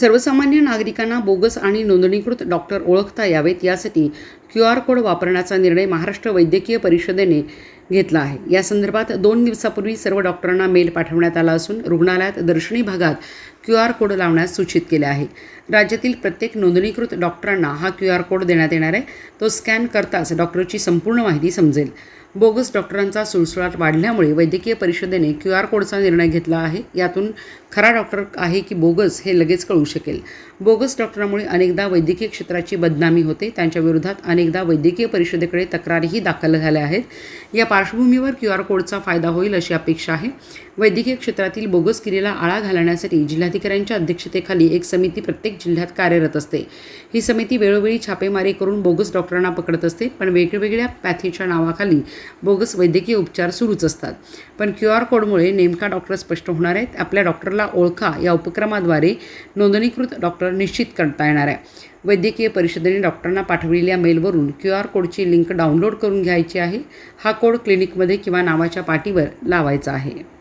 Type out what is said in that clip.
सर्वसामान्य नागरिकांना बोगस आणि नोंदणीकृत डॉक्टर ओळखता यावेत यासाठी क्यू आर कोड वापरण्याचा निर्णय महाराष्ट्र वैद्यकीय परिषदेने घेतला आहे. या संदर्भात दोन दिवसापूर्वी सर्व डॉक्टरांना मेल पाठवण्यात आला असून रुग्णालयात दर्शनी भागात क्यू आर कोड लावण्यास सूचित केले आहे. राज्यातील प्रत्येक नोंदणीकृत डॉक्टरांना हा क्यू आर कोड देण्यात येणार आहे. तो स्कॅन करताच डॉक्टरची संपूर्ण माहिती समजेल. बोगस डॉक्टरांचा सुळसुळाट वाढल्यामुळे वैद्यकीय परिषदेने क्यू आर कोडचा निर्णय घेतला आहे. यातून खरा डॉक्टर आहे की बोगस हे लगेच कळू शकेल. बोगस डॉक्टरांमुळे अनेकदा वैद्यकीय क्षेत्राची बदनामी होते. त्यांच्या विरोधात अनेकदा वैद्यकीय परिषदेकडे तक्रारीही दाखल झाल्या आहेत. या पार्श्वभूमीवर क्यू आर कोडचा फायदा होईल अशी अपेक्षा आहे. वैद्यकीय क्षेत्रातील बोगस किरीला आळा घालण्यासाठी जिल्हाधिकाऱ्यांच्या अध्यक्षतेखाली एक समिती प्रत्येक जिल्ह्यात कार्यरत असते. ही समिती वेळोवेळी छापेमारी करून बोगस डॉक्टरांना पकडत असते पण वेगवेगळ्या पॅथीच्या नावाखाली बोगस वैद्यकीय उपचार सुरूच असतात. पण क्यू आर कोडमुळे नेमका डॉक्टर स्पष्ट होणार आहेत आपल्या डॉक्टरला ओळखा या उपक्रमाद्वारे नोंदणीकृत डॉक्टर निश्चित करता येणार आहे. वैद्यकीय परिषदेने डॉक्टरांना पाठवलेल्या मेलवरून क्यू आर कोडची लिंक डाउनलोड करून घ्यायची आहे. हा कोड क्लिनिकमध्ये किंवा नावाच्या पाटीवर लावायचा आहे.